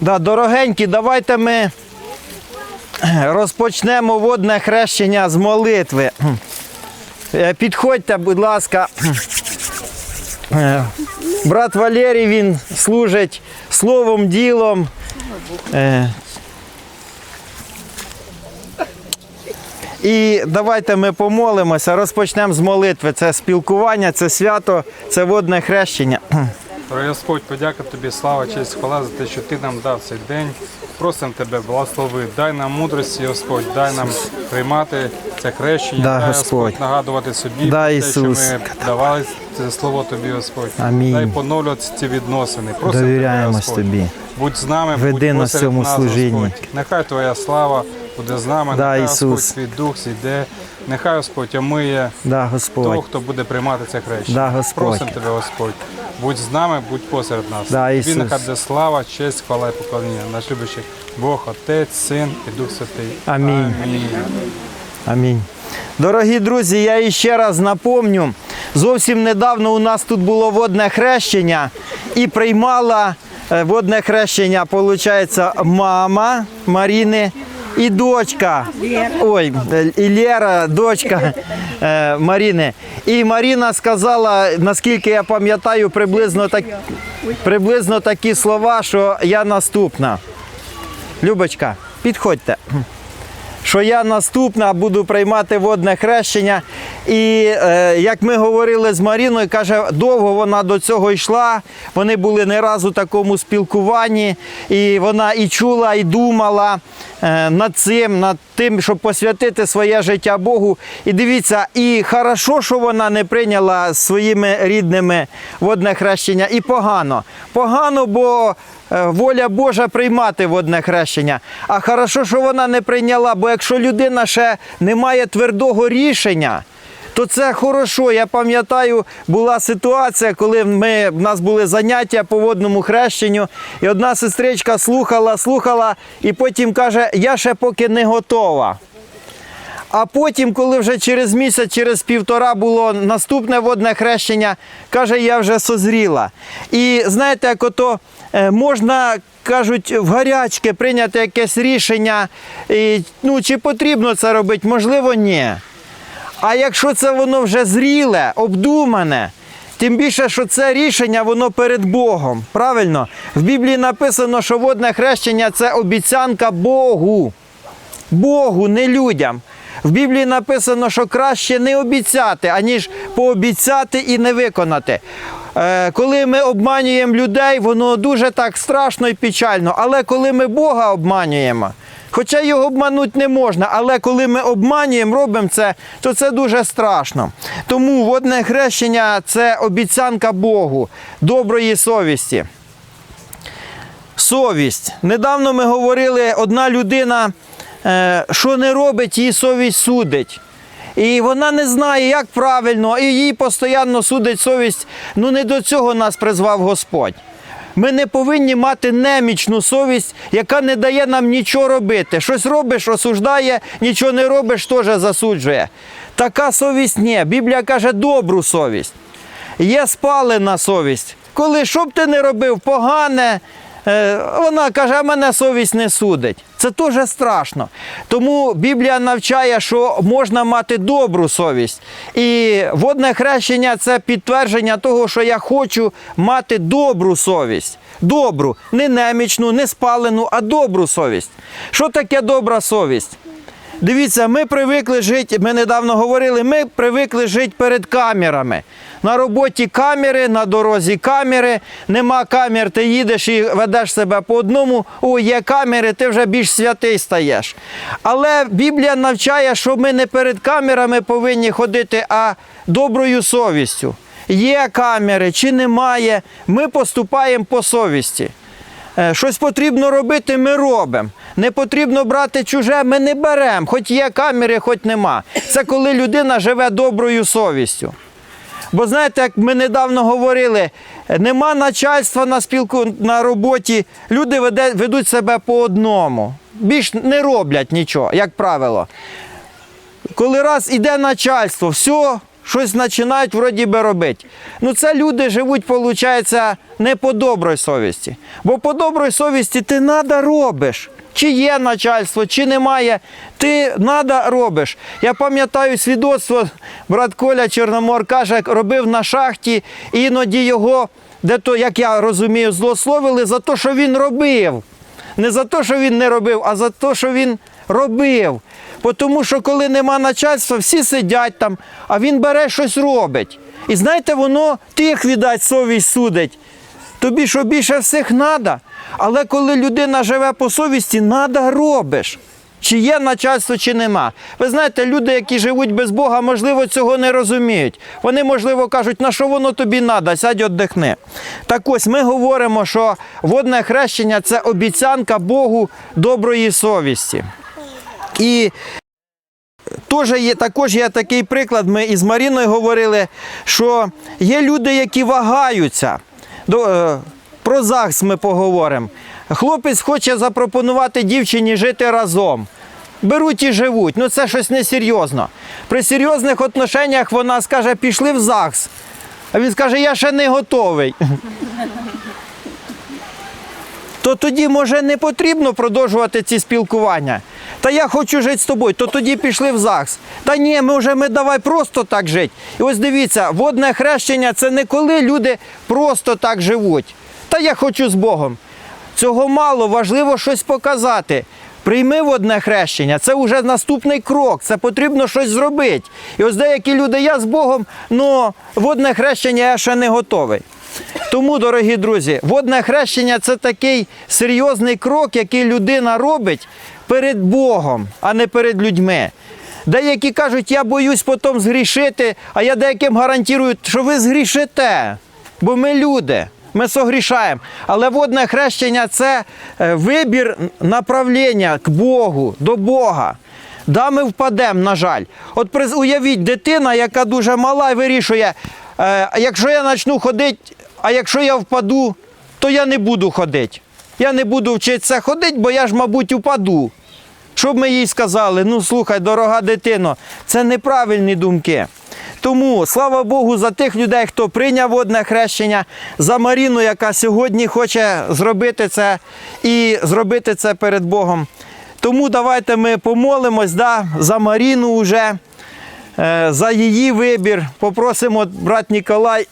Да, дорогенькі, давайте ми розпочнемо водне хрещення з молитви. Е, Підходьте, будь ласка. Е, Брат Валерій він служить словом, ділом. Е, І давайте ми помолимося, розпочнемо з молитви. Це спілкування, це свято, це водне хрещення. Дорогий Господь, подяка тобі, слава, честь, хвала за те, що ти нам дав цей день. Просимо тебе, благослови. Дай нам мудрості, Господь, дай нам приймати це хрещення, Да, дай Господь. нагадувати собі Да, те, що ми давали це слово тобі, Господь. Амінь. Дай поновлювати ці відносини. Просимо Довіряємось тебе, Господь. тобі. Будь з нами, Веди будь посеред цьому нас, служінні. Господь. Нехай Твоя слава буде з нами, Да, нехай Ісус. Господь твій дух зійде. Нехай Господь омиє Да, того, хто буде приймати це хрещення. Да, Господь. Просимо тебе, Господь. Будь з нами, будь посеред нас. Да, Тобі Ісус. нехай буде слава, честь, хвала і поклоніння. Наш любящий Бог, Отець, Син і Дух Святий. Амінь. Амінь. Амінь. Дорогі друзі, я іще раз напомню, зовсім недавно у нас тут було водне хрещення і приймала е, водне хрещення, виходить, мама Маріни і дочка. Ой, і Лера, дочка е, Маріни. І Маріна сказала, наскільки я пам'ятаю, приблизно, так, приблизно такі слова, що я наступна. Любочка, підходьте що я наступна буду приймати водне хрещення. І е, як ми говорили з Маріною, каже, довго вона до цього йшла. Вони були не раз у такому спілкуванні, і вона і чула, і думала е, над цим, над тим, щоб посвятити своє життя Богу. І дивіться, і хорошо, що вона не прийняла своїми рідними водне хрещення, і погано. Погано, бо воля Божа приймати водне хрещення. А хорошо, що вона не прийняла, бо якщо людина ще не має твердого рішення, то це хорошо. Я пам'ятаю, була ситуація, коли ми, в нас були заняття по водному хрещенню, і одна сестричка слухала, слухала, і потім каже, я ще поки не готова. А потім, коли вже через місяць, через півтора було наступне водне хрещення, каже, я вже созріла. І знаєте, як ото е, можна, кажуть, в гарячки прийняти якесь рішення, і, ну, чи потрібно це робити, можливо, ні. А якщо це воно вже зріле, обдумане, тим більше, що це рішення, воно перед Богом. Правильно? В Біблії написано, що водне хрещення це обіцянка Богу. Богу, не людям. В Біблії написано, що краще не обіцяти, аніж пообіцяти і не виконати. Е, коли ми обманюємо людей, воно дуже так страшно і печально. Але коли ми Бога обманюємо, хоча його обманути не можна, але коли ми обманюємо, робимо це, то це дуже страшно. Тому водне хрещення це обіцянка Богу, доброї совісті. Совість. Недавно ми говорили, одна людина, е, що не робить, її совість судить. І вона не знає, як правильно, і її постійно судить совість. Ну не до цього нас призвав Господь. Ми не повинні мати немічну совість, яка не дає нам нічого робити. Щось робиш, осуждає, нічого не робиш, теж засуджує. Така совість ні. Біблія каже добру совість. Є спалена совість. Коли що б ти не робив погане, вона каже, а мене совість не судить. Це теж страшно. Тому Біблія навчає, що можна мати добру совість. І водне хрещення це підтвердження того, що я хочу мати добру совість. Добру, не немічну, не спалену, а добру совість. Що таке добра совість? Дивіться, ми привикли жити, ми недавно говорили, ми привикли жити перед камерами. На роботі камери, на дорозі камери, нема камер, ти їдеш і ведеш себе по одному, о, є камери, ти вже більш святий стаєш. Але Біблія навчає, що ми не перед камерами повинні ходити, а доброю совістю. Є камери чи немає, ми поступаємо по совісті. Е, Щось потрібно робити, ми робимо. Не потрібно брати чуже, ми не беремо. Хоч є камери, хоч нема. Це коли людина живе доброю совістю. Бо знаєте, як ми недавно говорили, нема начальства на спілку на роботі, люди ведуть себе по одному. Більш не роблять нічого, як правило. Коли раз іде начальство, все, щось починають вроді би робити. Ну це люди живуть, виходить, не по добрій совісті. Бо по добрій совісті ти надо робиш. Чи є начальство, чи немає, ти надо робиш. Я пам'ятаю свідоцтво, брат Коля Чорномор каже, як робив на шахті, іноді його, де то, як я розумію, злословили за те, що він робив. Не за те, що він не робив, а за те, що він робив. Тому що коли нема начальства, всі сидять там, а він бере щось робить. І знаєте, воно тих, віддать, совість судить. Тобі що більше всіх треба, але коли людина живе по совісті, треба робиш. Чи є начальство, чи нема. Ви знаєте, люди, які живуть без Бога, можливо, цього не розуміють. Вони, можливо, кажуть, на що воно тобі треба, сядь віддихни. Так ось ми говоримо, що водне хрещення це обіцянка Богу доброї совісті. І Тоже є, також є такий приклад. Ми із Маріною говорили, що є люди, які вагаються. Е, про ЗАГС ми поговоримо. Хлопець хоче запропонувати дівчині жити разом. Беруть і живуть. Ну це щось несерйозно. При серйозних отношеннях вона скаже, пішли в ЗАГС. А він скаже, я ще не готовий. то тоді, може, не потрібно продовжувати ці спілкування. Та я хочу жити з тобою, то тоді пішли в ЗАГС. Та ні, ми вже ми давай просто так жити. І ось дивіться, водне хрещення це не коли люди просто так живуть. Та я хочу з Богом. Цього мало, важливо щось показати. Прийми водне хрещення, це вже наступний крок, це потрібно щось зробити. І ось деякі люди, я з Богом, але водне хрещення я ще не готовий. Тому, дорогі друзі, водне хрещення це такий серйозний крок, який людина робить перед Богом, а не перед людьми. Деякі кажуть, я боюсь потім згрішити, а я деяким гарантую, що ви згрішите, бо ми люди. Ми согрішаємо. Але водне хрещення це е, вибір направлення к Богу, до Бога. Да, ми впадемо, на жаль. От уявіть, дитина, яка дуже мала і вирішує, е, якщо я почну ходити, а якщо я впаду, то я не буду ходити. Я не буду вчитися ходити, бо я ж, мабуть, упаду. Щоб ми їй сказали, ну слухай, дорога дитино, це неправильні думки. Тому слава Богу за тих людей, хто прийняв водне хрещення, за Маріну, яка сьогодні хоче зробити це і зробити це перед Богом. Тому давайте ми помолимось да, за Маріну вже, е, за її вибір. Попросимо брат Ніколай.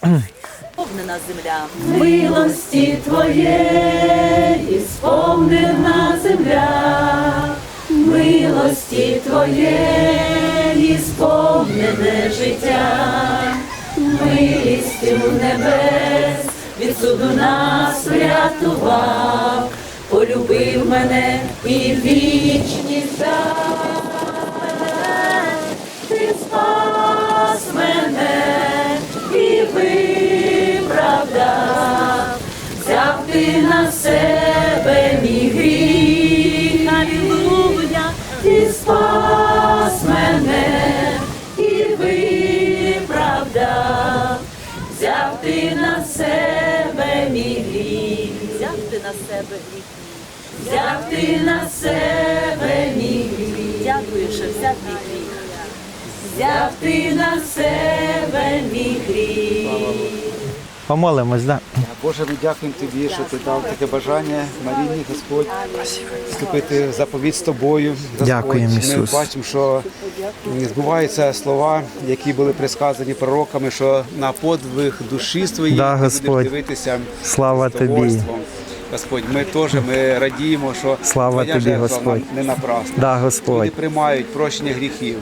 Повнена земля. Милості Твоєї сповнена земля, милості Твоєї сповнене життя, милістю небес від суду нас врятував, полюбив мене і вічність дав. Ти спас мене і виправдав, взяв ти на себе спас мене і виправдав, взяв ти на себе мій гріх, Взяв ти на себе гріх. взяв ти на себе мій гріх. Дякую, що взяв мій гріх. Взяв ти на себе мій гріх. Помолимось, да? Боже, ми дякуємо тобі, що ти дав таке бажання Маріні, Господь, вступити в заповідь з тобою. Господь. Дякуємо, Ми бачимо, що збуваються слова, які були присказані пророками, що на подвиг душі своєї Да, Господь. дивитися Слава тобі. Господь, ми теж ми радіємо, що Слава тобі, Господь. не напрасна. Да, Господь. Люди приймають прощення гріхів.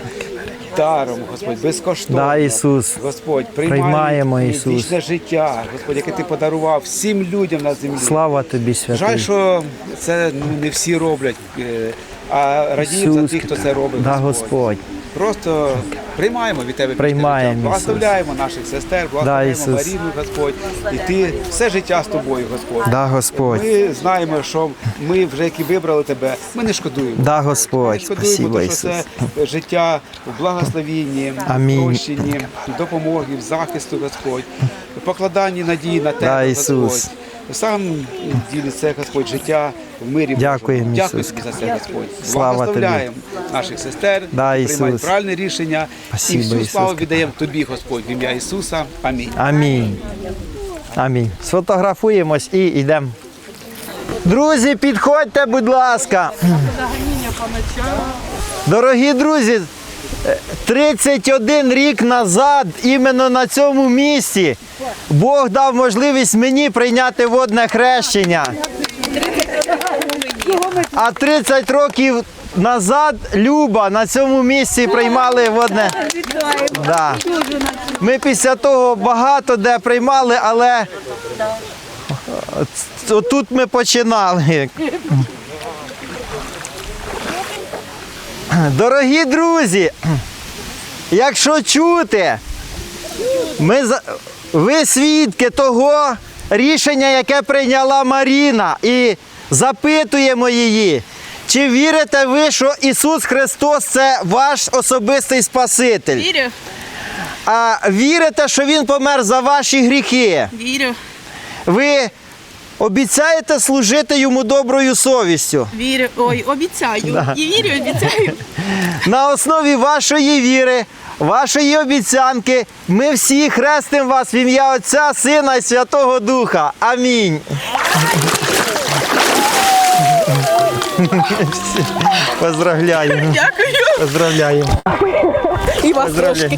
Даром, Господь, безкоштовно. Да, Ісус. Господь, Приймаємо, Ісус. вічне життя, Господь, яке ти подарував всім людям на землі. Слава тобі, святий. Жаль, що це ну, не всі роблять, е, а радіємо за Ісус. тих, хто це робить. Да, Господь. Просто приймаємо від тебе Приймаємо, життя. благословляємо наших сестер, благословляємо Ісус. Маріну, Господь, і ти все життя з тобою, Господь. Да, Господь. Ми знаємо, що ми вже які вибрали тебе, ми не шкодуємо. Да, Ми Господь. шкодуємо, Спасибо, тому що це життя в благословінні, Амінь. в прощенні, в допомогі, в захисту, Господь, в покладанні надії на тебе, Да, Господь. Сам ділить це Господь життя в мирі. Дякуємо. Дякую тобі за це, Господь. Слава Благословляємо наших сестер, Да, приймають правильне рішення. Спасибо, і всю славу віддаємо тобі, Господь, в ім'я Ісуса. Амінь. Амінь. Амінь. Сфотографуємось і йдемо. Друзі, підходьте, будь ласка. Дорогі друзі, е, 31 рік назад, іменно на цьому місці, Бог дав можливість мені прийняти водне хрещення. А 30 років назад Люба на цьому місці приймали водне. Да. Ми після того багато де приймали, але тут ми починали. Дорогі друзі, якщо чути, ми, за- ви свідки того рішення, яке прийняла Маріна, і запитуємо її, чи вірите ви, що Ісус Христос це ваш особистий Спаситель? Вірю, А вірите, що Він помер за ваші гріхи? вірю, Ви обіцяєте служити йому доброю совістю. вірю. Ой, обіцяю. І вірю, обіцяю. На основі вашої віри, вашої обіцянки, ми всі хрестимо вас в ім'я Отця, Сина і Святого Духа. Амінь. Поздравляємо. Дякую. Поздравляємо. І вас Поздравляємо.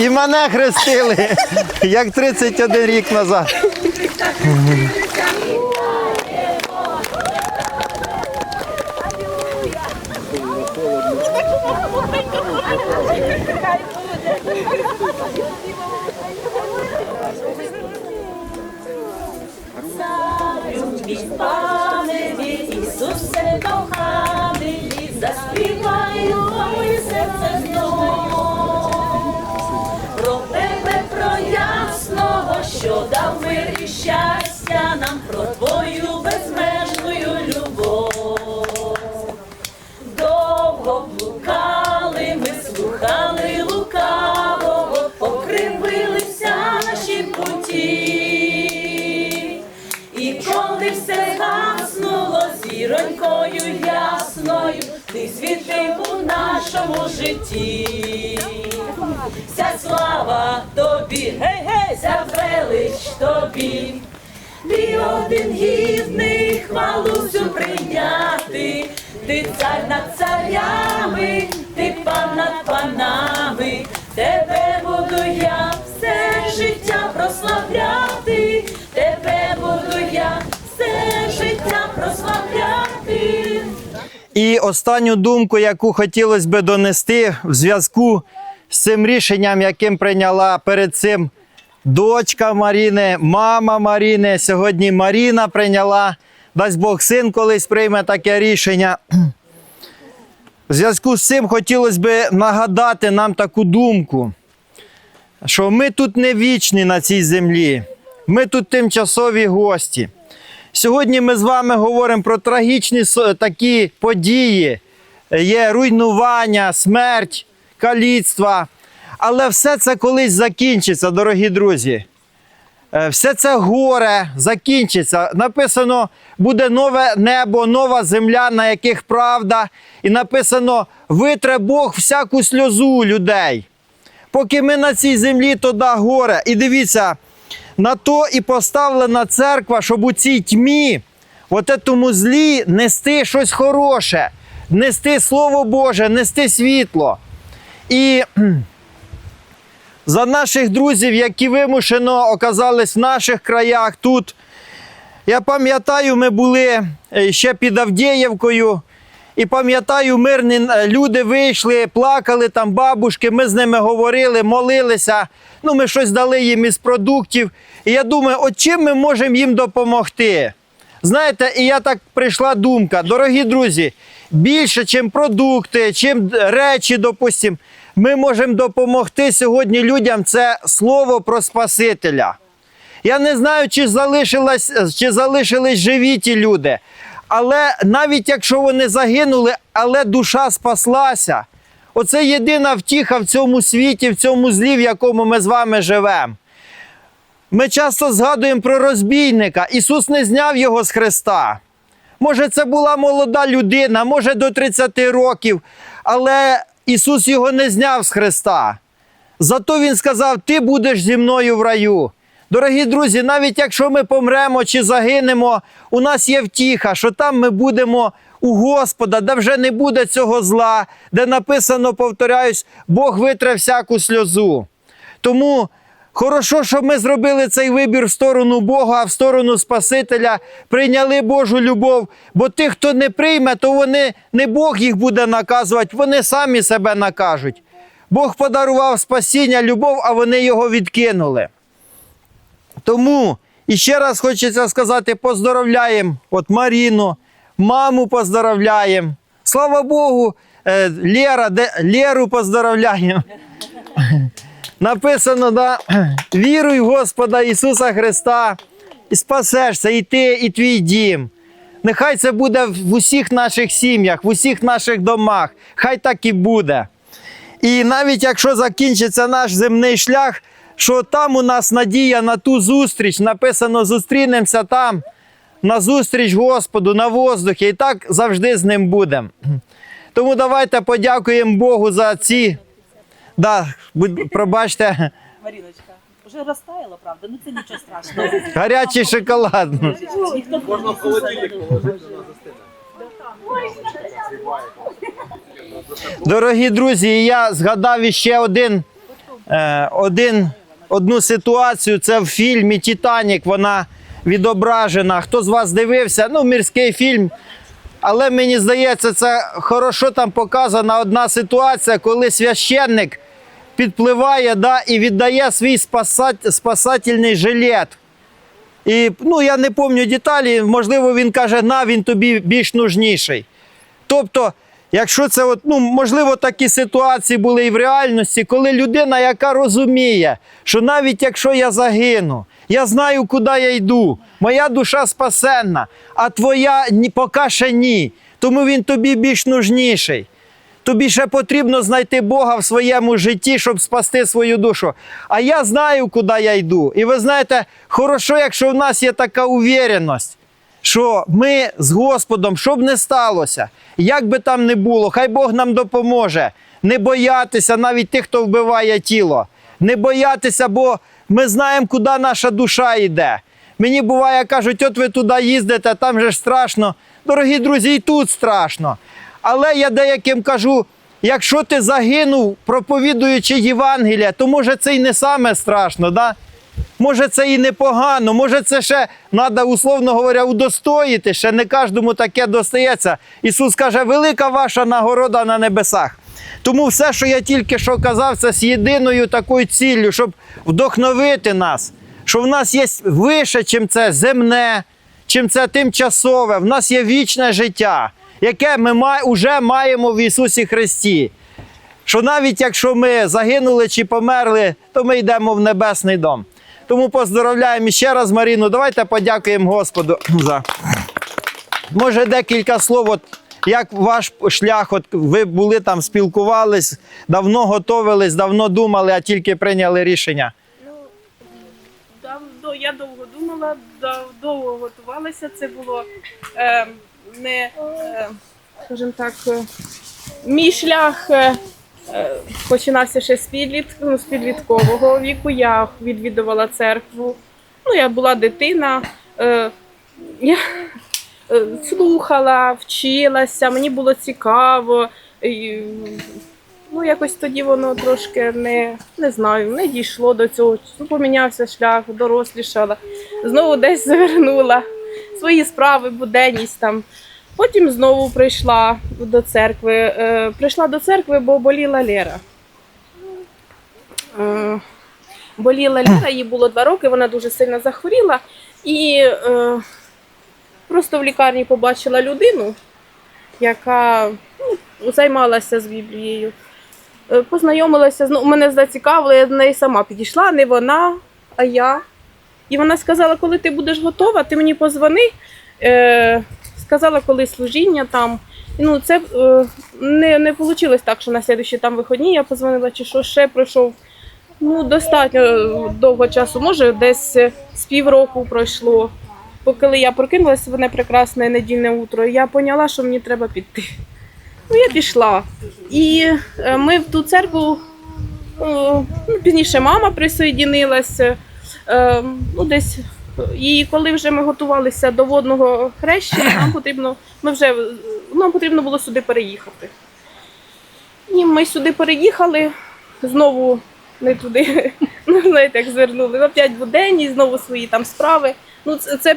І мене хрестили, як 31 рік назад. Пане Ісусе коханий, заспіваю моє серце знов. Про тебе, про ясного, що дав мир і щастя нам, про твою безмежну путі. І коли все згаснуло зіронькою ясною, ти світив у нашому житті. Вся слава тобі, гей, гей, вся велич тобі. Ти один гідний хвалу всю прийняти, ти цар над царями, ти пан над панами, тебе буду я все життя прославляти, тебе буду я все життя прославляти. І останню думку, яку хотілося би донести в зв'язку з цим рішенням, яким прийняла перед цим дочка Маріни, мама Маріни. Сьогодні Маріна прийняла, дасть Бог син колись прийме таке рішення. В зв'язку з цим хотілося б нагадати нам таку думку, що ми тут не вічні на цій землі, ми тут тимчасові гості. Сьогодні ми з вами говоримо про трагічні такі події. Є руйнування, смерть, каліцтва. Але все це колись закінчиться, дорогі друзі. Е, Все це горе закінчиться. Написано, буде нове небо, нова земля, на яких правда. І написано, витре Бог всяку сльозу людей. Поки ми на цій землі, то да горе. І дивіться, на то і поставлена церква, щоб у цій тьмі, от этому злі, нести щось хороше, нести Слово Боже, нести світло. І за наших друзів, які вимушено оказались в наших краях тут. Я пам'ятаю, ми були е, ще під Авдіївкою. І пам'ятаю, мирні е, люди вийшли, плакали там бабушки, ми з ними говорили, молилися. Ну, ми щось дали їм із продуктів. І я думаю, от чим ми можемо їм допомогти? Знаєте, і я так прийшла думка, дорогі друзі, більше, чим продукти, чим речі, допустим, ми можемо допомогти сьогодні людям. Це слово про Спасителя. Я не знаю, чи залишилось, чи залишились живі ті люди. Але навіть якщо вони загинули, але душа спаслася. Оце єдина втіха в цьому світі, в цьому злі, в якому ми з вами живемо. Ми часто згадуємо про розбійника. Ісус не зняв його з Христа. Може, це була молода людина, може до 30 років, але Ісус його не зняв з Христа. Зато Він сказав: Ти будеш зі мною в раю. Дорогі друзі, навіть якщо ми помремо чи загинемо, у нас є втіха, що там ми будемо у Господа, де вже не буде цього зла, де написано, повторяюсь, Бог витре всяку сльозу. Тому хорошо, що ми зробили цей вибір в сторону Бога, в сторону Спасителя, прийняли Божу любов. Бо тих, хто не прийме, то вони не Бог їх буде наказувати, вони самі себе накажуть. Бог подарував спасіння, любов, а вони його відкинули. Тому і ще раз хочеться сказати: поздоровляємо от Маріну, маму поздоровляємо. Слава Богу, е, Лера, Леру поздоровляємо. Написано, да, віруй в Господа Ісуса Христа і спасешся, і ти, і твій дім. Нехай це буде в усіх наших сім'ях, в усіх наших домах. Хай так і буде. І навіть якщо закінчиться наш земний шлях, що там у нас надія на ту зустріч, написано, зустрінемося там, на зустріч Господу, на воздухі, і так завжди з ним будемо. Тому давайте подякуємо Богу за ці. Да, будь- пробачте, Маріночка, вже розтаяло, правда? Ну це нічого страшного. гарячий шоколад. Можна в холодильник Дорогі друзі, я згадав іще один, е, один, одну ситуацію. Це в фільмі Титанік. Вона відображена. Хто з вас дивився? Ну, мірський фільм. Але мені здається, це хорошо там показана одна ситуація, коли священник підпливає да, і віддає свій спасательний жилет. І ну, я не пам'ятаю деталі, можливо, він каже, на, він тобі більш нужніший. Тобто, якщо це, от, ну, можливо, такі ситуації були і в реальності, коли людина, яка розуміє, що навіть якщо я загину, я знаю, куди я йду, моя душа спасенна, а твоя поки ще ні. Тому він тобі більш нужніший. Тобі ще потрібно знайти Бога в своєму житті, щоб спасти свою душу. А я знаю, куди я йду. І ви знаєте, хорошо, якщо в нас є така увіреність, що ми з Господом, що б не сталося, як би там не було, хай Бог нам допоможе. Не боятися навіть тих, хто вбиває тіло. Не боятися, бо ми знаємо, куди наша душа йде. Мені буває, кажуть, от ви туди їздите, там же ж страшно. Дорогі друзі, і тут страшно. Але я деяким кажу: якщо ти загинув, проповідуючи Євангелія, то може це й не саме страшно, да? Може, це і непогано, може, це ще треба, условно говоря, удостоїти, ще не кожному таке достається. Ісус каже, велика ваша нагорода на небесах. Тому все, що я тільки що казав, це з єдиною такою ціллю, щоб вдохновити нас, що в нас є вище, чим це земне, чим це тимчасове, в нас є вічне життя, яке ми вже маємо в Ісусі Христі. Що навіть якщо ми загинули чи померли, то ми йдемо в небесний дом. Тому поздоровляємо ще раз Маріну. Давайте подякуємо Господу за. Може, декілька слов, от, як ваш шлях, от ви були там, спілкувались, давно готовились, давно думали, а тільки прийняли рішення. Дав- до- Я довго думала, дав- довго готувалася. Це було е, не, е, скажімо так, е, мій шлях е, починався ще з, підліт, ну, з підліткового віку. Я відвідувала церкву. Ну, я була дитина. Е, я е, слухала, вчилася, мені було цікаво. Ну, якось тоді воно трошки не, не знаю, не дійшло до цього. Помінявся шлях, дорослішала. Знову десь завернула свої справи, буденність там. Потім знову прийшла до церкви. Е, прийшла до церкви, бо боліла Лера. Е, боліла Лера, їй було два роки, вона дуже сильно захворіла. І е, просто в лікарні побачила людину, яка ну, займалася з Біблією. Познайомилася, ну, мене зацікавило, я до неї сама підійшла, не вона, а я. І вона сказала, коли ти будеш готова, ти мені позвони. Сказала, коли служіння там. Ну, це е, не, не вийшло так, що на слідчі там виходні я позвонила, чи що ще пройшов Ну, достатньо е, довго часу, може, десь е, з півроку пройшло. Бо коли я прокинулася в прекрасне недільне утро, я поняла, що мені треба піти. Ну, я пішла. І ми в ту церкву, ну, пізніше мама присоєдинилася. Ну, десь, і коли вже ми готувалися до водного хрещення, нам потрібно, ми вже, нам потрібно було сюди переїхати. І ми сюди переїхали, знову не туди, ну, знаєте, як звернули. Опять буденні, знову свої там справи. Ну, це, це,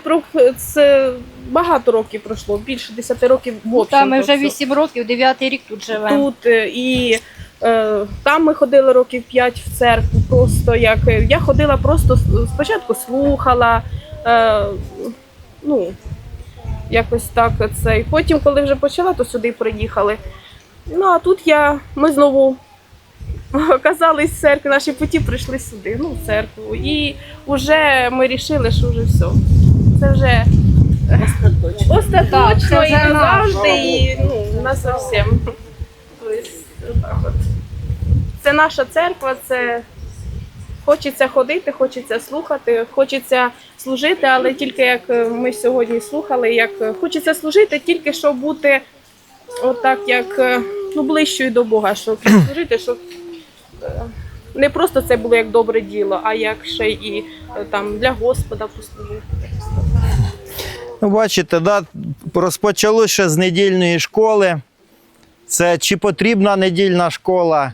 це багато років пройшло, більше 10 років в Ну, Та ми вже все. 8 років, 9 рік тут живемо. Тут е, і там ми ходили років 5 в церкву. Просто як е, я ходила, просто спочатку слухала. Е, ну, якось так це. І потім, коли вже почала, то сюди приїхали. Ну а тут я, ми знову оказались в церкві, наші путі прийшли сюди, ну, в церкву. І вже ми вирішили, що вже все. Це вже остаточно Так, це і назавжди, і ну, на зовсім. Отак от. Це наша церква, це хочеться ходити, хочеться слухати, хочеться служити, але тільки як е, ми сьогодні слухали, як е, хочеться служити, тільки щоб бути отак, як е, ну, ближчою до Бога, щоб служити, щоб не просто це було як добре діло, а як ще і там для Господа послужити. Ну, бачите, да, розпочалося ще з недільної школи. Це чи потрібна недільна школа.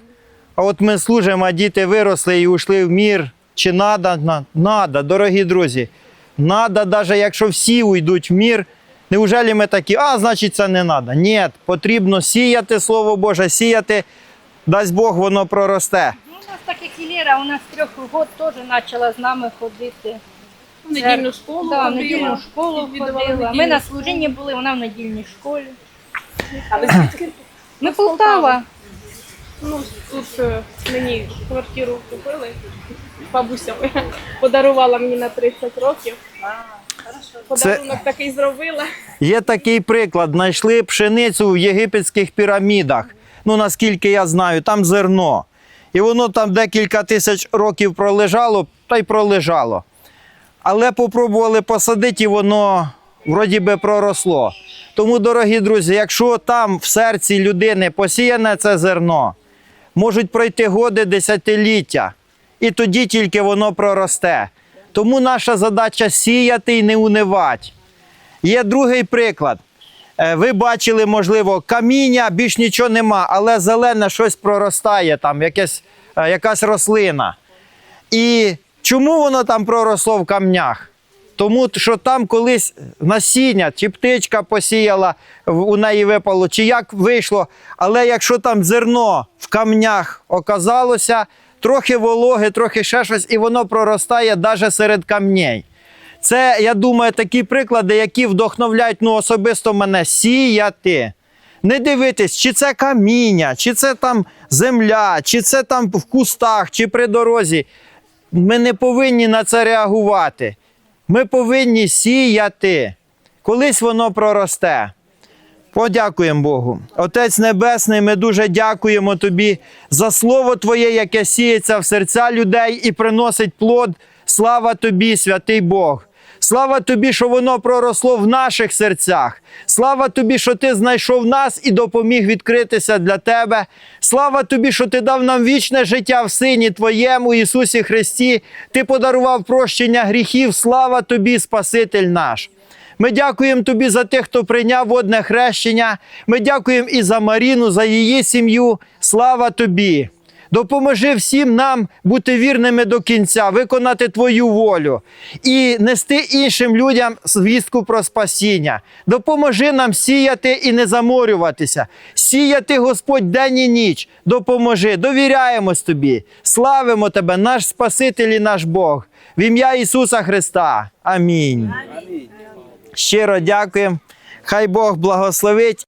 А от ми служимо, а діти виросли і ушли в мір. Чи надо? Надо, дорогі друзі. Надо, навіть якщо всі уйдуть в мір. Неужели ми такі, а значить це не треба? Ні, потрібно сіяти Слово Боже, сіяти, дасть Бог, воно проросте. Ну, у нас так як і Лера, у нас трьох год теж почала з нами ходити. В недільну школу Да, в ходила. недільну школу ходила. Ми на служінні були, вона в недільній школі. А ви звідки? Ми Полтава. Ну, тут е, мені квартиру купили. Бабуся моя подарувала мені на 30 років. Подарунок такий зробила. Є такий приклад: знайшли пшеницю в єгипетських пірамідах. Ну наскільки я знаю, там зерно. І воно там декілька тисяч років пролежало, та й пролежало. Але попробували посадити, і воно вроді би проросло. Тому, дорогі друзі, якщо там в серці людини посіяне це зерно, можуть пройти годи, десятиліття, і тоді тільки воно проросте. Тому наша задача сіяти і не унивати. Є другий приклад. Е, Ви бачили, можливо, каміння, більш нічого нема, але зелене щось проростає, там якась, е, якась рослина. І чому воно там проросло в камнях? Тому що там колись насіння, чи птичка посіяла, у неї випало, чи як вийшло. Але якщо там зерно в камнях оказалося, трохи вологи, трохи ще щось, і воно проростає навіть серед камней. Це, я думаю, такі приклади, які вдохновляють ну, особисто мене сіяти. Не дивитись, чи це каміння, чи це там земля, чи це там в кустах, чи при дорозі. Ми не повинні на це реагувати. Ми повинні сіяти. Колись воно проросте. Подякуємо Богу. Отець Небесний, ми дуже дякуємо Тобі за слово Твоє, яке сіється в серця людей і приносить плод. Слава Тобі, святий Бог. Слава тобі, що воно проросло в наших серцях. Слава тобі, що ти знайшов нас і допоміг відкритися для тебе. Слава тобі, що ти дав нам вічне життя в Сині Твоєму Ісусі Христі. Ти подарував прощення гріхів. Слава тобі, Спаситель наш. Ми дякуємо тобі за тих, хто прийняв водне хрещення. Ми дякуємо і за Маріну, за її сім'ю. Слава тобі! Допоможи всім нам бути вірними до кінця, виконати Твою волю і нести іншим людям звістку про спасіння. Допоможи нам сіяти і не заморюватися. Сіяти, Господь, день і ніч. Допоможи, довіряємось Тобі. Славимо Тебе, наш Спаситель і наш Бог. В ім'я Ісуса Христа. Амінь. Щиро дякуємо. Хай Бог благословить.